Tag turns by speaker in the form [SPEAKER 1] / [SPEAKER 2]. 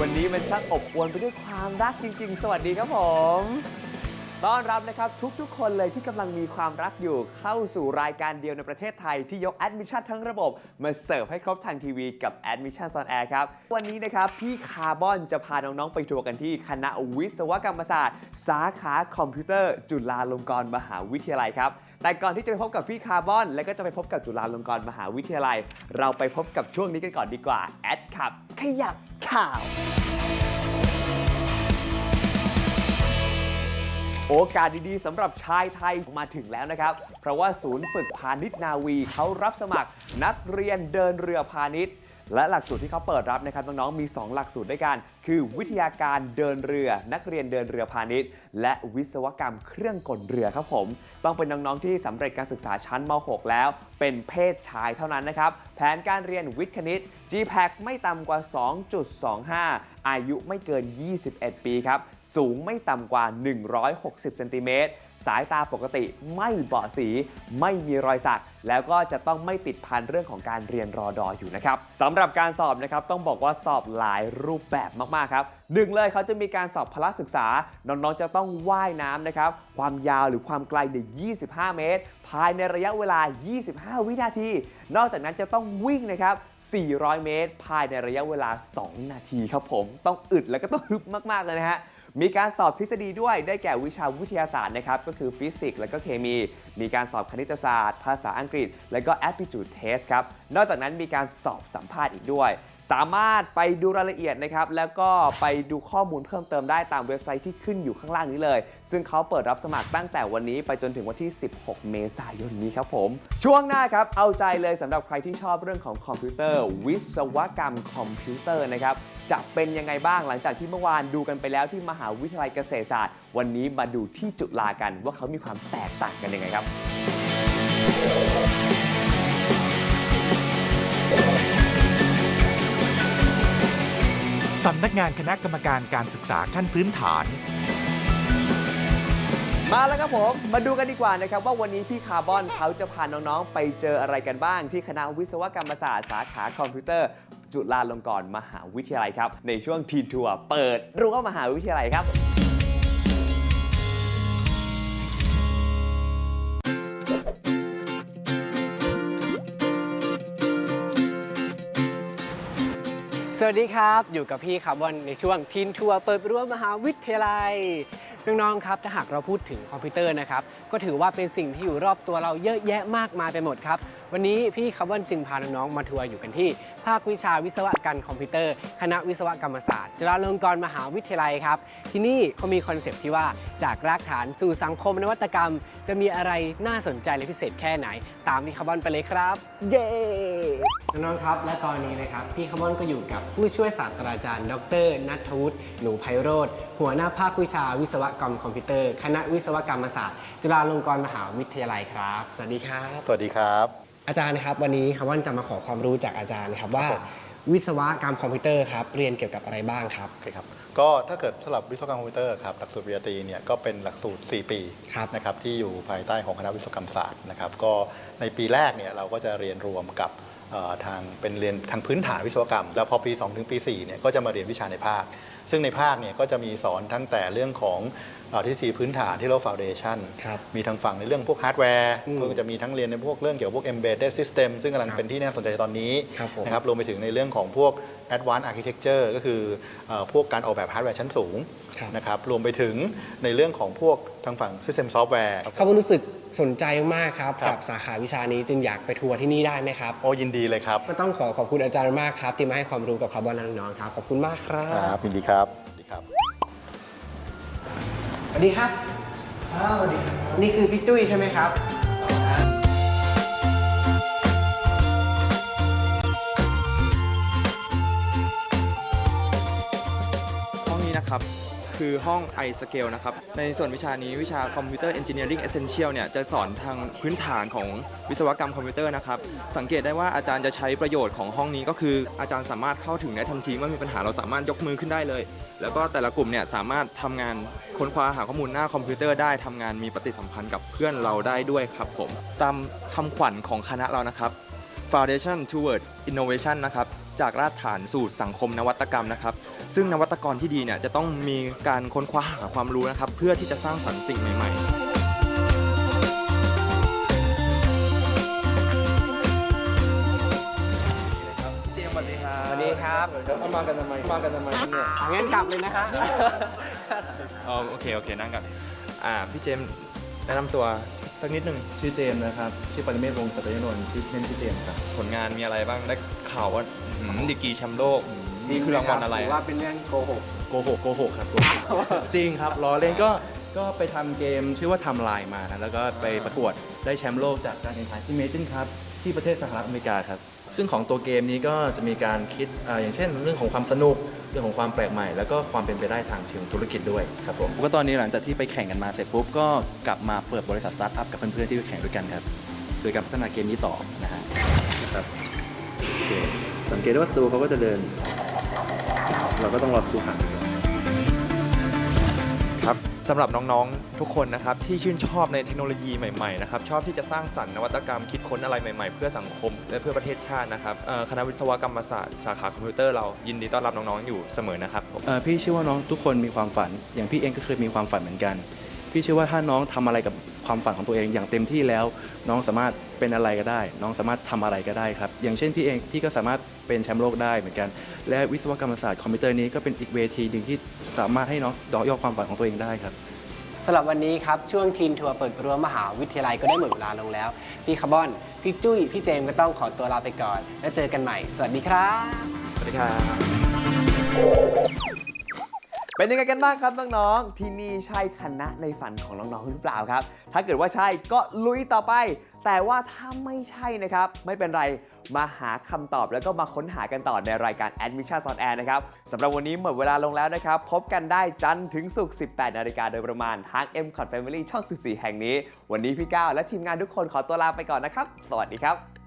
[SPEAKER 1] วันนี้มันช่างอบอวลไปด้วยความรักจริง ๆ สวัสดีครับผม ต้อนรับนะครับทุกๆ คนเลยที่กำลังมีความรักอยู่เข้าสู่รายการเดียวในประเทศไทยที่ยกแอดมิชชั่นทั้งระบบ มาเสิร์ฟให้ครบทางทีวีกับ Admission on Air ครับ วันนี้นะครับพี่คาร์บอนจะพาน้องๆ ไปทัวร์กันที่คณะวิศวกรรมศาสตร์ สาขาคอมพิวเตอร์ จุฬาลงกรณ์มหาวิทยาลัยครับแต่ก่อนที่จะไปพบกับพี่คาร์บอน และก็จะไปพบกับจุฬาลงกรณ์มหาวิทยาลัย เราไปพบกับช่วงนี้กันก่อนดีกว่าแอดขับขยับ ข่าว โอกาสดีๆสำหรับชายไทยมาถึงแล้วนะครับ เพราะว่าศูนย์ฝึกพาณิชย์นาวีเขารับสมัครนักเรียนเดินเรือพาณิชย์ และหลักสูตรที่เขาเปิดรับนะครับน้องๆมี 2 หลักสูตรด้วยกัน คือวิทยาการเดินเรือ นักเรียนเดินเรือพาณิชย์ และวิศวกรรมเครื่องกลเรือครับผม ต้องเป็นน้องๆที่สำเร็จการศึกษาชั้นม .6 แล้ว เป็นเพศชายเท่านั้นนะครับแผนการเรียนวิทย์คณิต GPAX ไม่ต่ำกว่า 2.25 อายุไม่เกิน 21 ปีครับ สูงไม่ต่ำกว่า 160 เซนติเมตร สายตาปกติไม่เบาะสี ไม่มีรอยสัก แล้วก็จะต้องไม่ติดพันเรื่องของการเรียนรอดออยู่นะครับสำหรับการสอบนะครับต้องบอกว่าสอบหลายรูปแบบมากๆครับหนึ่งเลยเขาจะมีการสอบพละศึกษา น้องๆจะต้องว่ายน้ำนะครับ ความยาวหรือความไกลเนี่ย25 เมตร ภายในระยะเวลา 25 วินาที นอกจากนั้นจะต้องวิ่งนะครับ 400 เมตร ภายในระยะเวลา 2 นาทีครับผม ต้องอึดแล้วก็ต้องฮึบมากๆเลยนะฮะ มีการสอบทฤษฎีด้วยได้แก่วิชาวิทยาศาสตร์นะครับก็คือฟิสิกส์และก็เคมี มีการสอบคณิตศาสตร์ ภาษาอังกฤษ และก็ aptitude test ครับนอกจากนั้นมีการสอบสัมภาษณ์อีกด้วย สามารถไปดูรายละเอียดนะครับ แล้วก็ไปดูข้อมูลเพิ่มเติมได้ตามเว็บไซต์ที่ขึ้นอยู่ข้างล่างนี้เลย ซึ่งเขาเปิดรับสมัครตั้งแต่วันนี้ไปจนถึงวันที่ 16 เมษายนนี้ครับผม ช่วงหน้าครับ เอาใจเลยสำหรับใครที่ชอบเรื่องของคอมพิวเตอร์ วิศวกรรมคอมพิวเตอร์นะครับจะเป็นยังไงบ้างหลังจากที่เมื่อวานดูกันไปแล้วที่มหาวิทยาลัยเกษตรศาสตร์ วันนี้มาดูที่จุฬากันว่าเขามีความแตกต่างกันยังไงครับ
[SPEAKER 2] สำนักงานคณะกรรมการการศึกษาขั้นพื้นฐาน
[SPEAKER 1] มาแล้วครับผม มาดูกันดีกว่านะครับว่าวันนี้พี่คาร์บอนเขาจะพาน้องๆ ไปเจออะไรกันบ้าง ที่คณะวิศวกรรมศาสตร์สาขาคอมพิวเตอร์ จุฬาลงกรณ์มหาวิทยาลัยครับ ในช่วงทีทัวร์เปิดรั้วมหาวิทยาลัยครับ
[SPEAKER 3] วัสดีครับ อยู่กับพี่คาร์บอนในช่วงทินทัวร์เปิดรั้วมหาวิทยาลัย น้องๆครับถ้าหากเราพูดถึงคอมพิวเตอร์นะครับ ก็ถือว่าเป็นสิ่งที่อยู่รอบตัวเราเยอะแยะมากมายไปหมดครับ วันนี้พี่คาร์บอนจึงพาน้องๆมาทัวร์อยู่กันที่ ภาควิชาวิศวกรรมคอมพิวเตอร์ คณะวิศวกรรมศาสตร์ จุฬาลงกรณ์มหาวิทยาลัยครับ ที่นี่เขามีคอนเซปต์ที่ว่าจากรากฐานสู่สังคมนวัตกรรม จะมีอะไรน่าสนใจและพิเศษแค่ไหน ตามพี่คาร์บอนไปเลยครับ เย้น้องๆครับ และตอนนี้นะครับพี่คาร์บอนก็อยู่กับผู้ช่วยศาสตราจารย์ ดรนัทวุฒิหนูไพโรธหัวหน้าภาควิชาวิศวกรรมคอมพิวเตอร์ คณะวิศวกรรมศาสตร์ จุฬาลงกรณ์มหาวิทยาลัยครับ สวัสดีครับ
[SPEAKER 4] สวัสดีครับ
[SPEAKER 3] อาจารย์นะครับวันนี้คาร์บอนจะมาขอความรู้จากอาจารย์นะครับว่า
[SPEAKER 4] ครับผม
[SPEAKER 3] วิศวกรรมคอมพิวเตอร์ครับเรียนเกี่ยวกับอะไรบ้างครับ
[SPEAKER 4] โอเคครับก็ถ้าเกิดสำหรับวิศวกรรมคอมพิวเตอร์ครับหลักสูตรปริญญาตรีเนี่ยก็เป็นหลักสูตร 4 ปี
[SPEAKER 3] ครับ
[SPEAKER 4] นะครับที่อยู่ภายใต้ของคณะวิศวกรรมศาสตร์นะครับก็ในปีแรกเนี่ยเราก็จะเรียนรวมกับเอ่อ ทางเป็นเรียนทางพื้นฐานวิศวกรรม แล้วพอปี 2 ถึงปี4เนี่ยก็จะมาเรียนวิชาในภาค ซึ่งในภาคเนี่ยก็จะมีสอนทั้งแต่เรื่องของเอ่อทฤษฎีพื้นฐานที่เราฟ u n เดชัน
[SPEAKER 3] ครับ
[SPEAKER 4] มีทางฝั่งในเรื่องพวกฮาร์ดแวร์
[SPEAKER 3] อืม
[SPEAKER 4] ก็จะมีทั้งเรียนในพวกเรื่องเกี่ยวกับพวก embedded system ซึ่งกำลัง
[SPEAKER 3] ครับ
[SPEAKER 4] เป็นที่น่าสนใจตอนนี้
[SPEAKER 3] ครับผม
[SPEAKER 4] นะครับรวมไปถึงในเรื่องของพวก advanced architecture ก็คือเอ่อพวกการออกแบบฮาร์ดแวร์ชั้นสูง
[SPEAKER 3] ครับ
[SPEAKER 4] นะครับรวมไปถึงในเรื่องของพวกทางฝั่ง system software
[SPEAKER 3] คาร์บอนรู้สึก สนใจมากครับ
[SPEAKER 4] ครับ
[SPEAKER 3] กับสาขาวิชานี้จึงอยากไปทัวร์ที่นี่ได้ไหมครับ
[SPEAKER 4] โอ้ยินดีเลยครับ
[SPEAKER 3] ก็ต้องขอขอบคุณอาจารย์มากครับ ที่มาให้ความรู้กับคาร์บอนและน้องๆครับ ขอบคุณมากครับ
[SPEAKER 4] ยินดีครับสวัสดีครับ
[SPEAKER 3] สวัสดีครับ สวัสดีครับนี่คือพี่จุ้ยใช่ไหมครับ
[SPEAKER 5] ห้องนี้นะครับ คือห้อง iScale นะครับ ในส่วนวิชานี้วิชา Computer Engineering Essential เนี่ยจะสอนทางพื้นฐานของวิศวกรรมคอมพิวเตอร์นะครับ สังเกตได้ว่าอาจารย์จะใช้ประโยชน์ของห้องนี้ก็คืออาจารย์สามารถเข้าถึงได้ทันทีเมื่อมีปัญหาเราสามารถยกมือขึ้นได้เลย แล้วก็แต่ละกลุ่มเนี่ยสามารถทำงานค้นคว้าหาข้อมูลหน้าคอมพิวเตอร์ได้ทำงานมีปฏิสัมพันธ์กับเพื่อนเราได้ด้วยครับผมตามคำขวัญของคณะเรานะครับ Foundation Toward Innovation นะครับ จากรากฐานสู่สังคมนวัตกรรมนะครับ ซึ่งนวัตกรที่ดีเนี่ยจะต้องมีการค้นคว้าหาความรู้นะครับ เพื่อที่จะสร้างสรรค์สิ่งใหม่ๆเจมส์สวัสดีครับ
[SPEAKER 3] สวัสดีครับ
[SPEAKER 6] เอามากันทำไมมากันทำไมที่เนี่ย
[SPEAKER 3] อะงั้นกลับเลยนะครับ
[SPEAKER 5] อ๋อโอเคโอเคนั่งกันอ่าพี่เจมส์แนะนำตัวสักนิดหนึ่ง
[SPEAKER 6] ชื่อเจมส์นะครับ ชื่อปรเมศวงศ์สัตยนนท์ชื่อเล่นชื่อเจมส์ครับ
[SPEAKER 5] ผลงานมีอะไรบ้างได้ข่าวว่าอืมดีกรีแชมป์โลก นี่คือรางวัลอะไร
[SPEAKER 3] หรือว่าเป็นเรื่องโกหก
[SPEAKER 6] โกหกโกหกครับโกหกจริงครับล้อเล่นก็ก็ไปทำเกมชื่อว่าทำลายมานะแล้วก็ไปประกวดได้แชมป์โลกจากการแข่งขันที่เมจินครับที่ประเทศสหรัฐอเมริกาครับ ซึ่งของตัวเกมนี้ก็จะมีการคิดอาอย่างเช่น เรื่องของความสนุกเรื่องของความแปลกใหม่ แล้วก็ความเป็นไปได้ทางเชิงธุรกิจด้วยครับผมก็ตอนนี้หลังจากที่ไปแข่งกันมาเสร็จปุ๊บก็กลับมาเปิดบริษัทสตาร์ทอัพกับเพื่อนๆที่ไปแข่งด้วยกันครับโดยการพัฒนาเกมนี้ต่อนะฮะนะครับโอเคสังเกตได้ว่าสตูเขาก็จะเดิน เราก็ต้องรอสตูห่าง
[SPEAKER 5] ครับสำหรับน้องๆทุกคนนะครับที่ชื่นชอบในเทคโนโลยีใหม่ๆนะครับชอบที่จะสร้างสรรค์นวัตกรรมคิดค้นอะไรใหม่ๆ เพื่อสังคม และเพื่อประเทศชาตินะครับเอ่อคณะวิศวกรรมศาสตร์สาขาคอมพิวเตอร์เรายินดีต้อนรับน้องๆอยู่เสมอนะครับผม
[SPEAKER 6] เอ่อพี่เชื่อว่าน้องทุกคนมีความฝัน อย่างพี่เองก็เคยมีความฝันเหมือนกัน พี่เชื่อว่าถ้าน้องทำอะไรกับความฝันของตัวเองอย่างเต็มที่แล้ว น้องสามารถเป็นอะไรก็ได้ น้องสามารถทำอะไรก็ได้ครับอย่างเช่นพี่เองพี่ก็สามารถ เป็นแชมป์โลกได้เหมือนกัน และวิศวกรรมศาสตร์คอมพิวเตอร์นี้ก็เป็นอีกเวทีหนึ่งที่สามารถให้น้องต่อยอดความฝันของตัวเองได้ครับ
[SPEAKER 3] สำหรับวันนี้ครับ ช่วงทีนทัวร์เปิดรั้วมหาวิทยาลัยก็ได้หมดเวลาลงแล้ว พี่คาร์บอน พี่จุ้ย พี่เจมส์ก็ต้องขอตัวลาไปก่อน แล้วเจอกันใหม่ สวัสดีครับ
[SPEAKER 5] สวัสดีครับ
[SPEAKER 1] เป็นยังไงกันบ้างครับน้องๆ ที่นี่ใช่คณะในฝันของน้องๆหรือเปล่าครับ ถ้าเกิดว่าใช่ก็ลุยต่อไป แต่ว่าถ้าไม่ใช่นะครับ ไม่เป็นไรมาหาคำตอบแล้วก็มาค้นหากันต่อในรายการ Admission on Air นะครับสำหรับวันนี้หมดเวลาลงแล้วนะครับ พบกันได้จันทร์ถึงศุกร์18 นาฬิกาโดยประมาณทาง m c o t Family ช่อง 14 แห่งนี้ วันนี้พี่ก้าวและทีมงานทุกคนขอตัวลาไปก่อนนะครับ สวัสดีครับ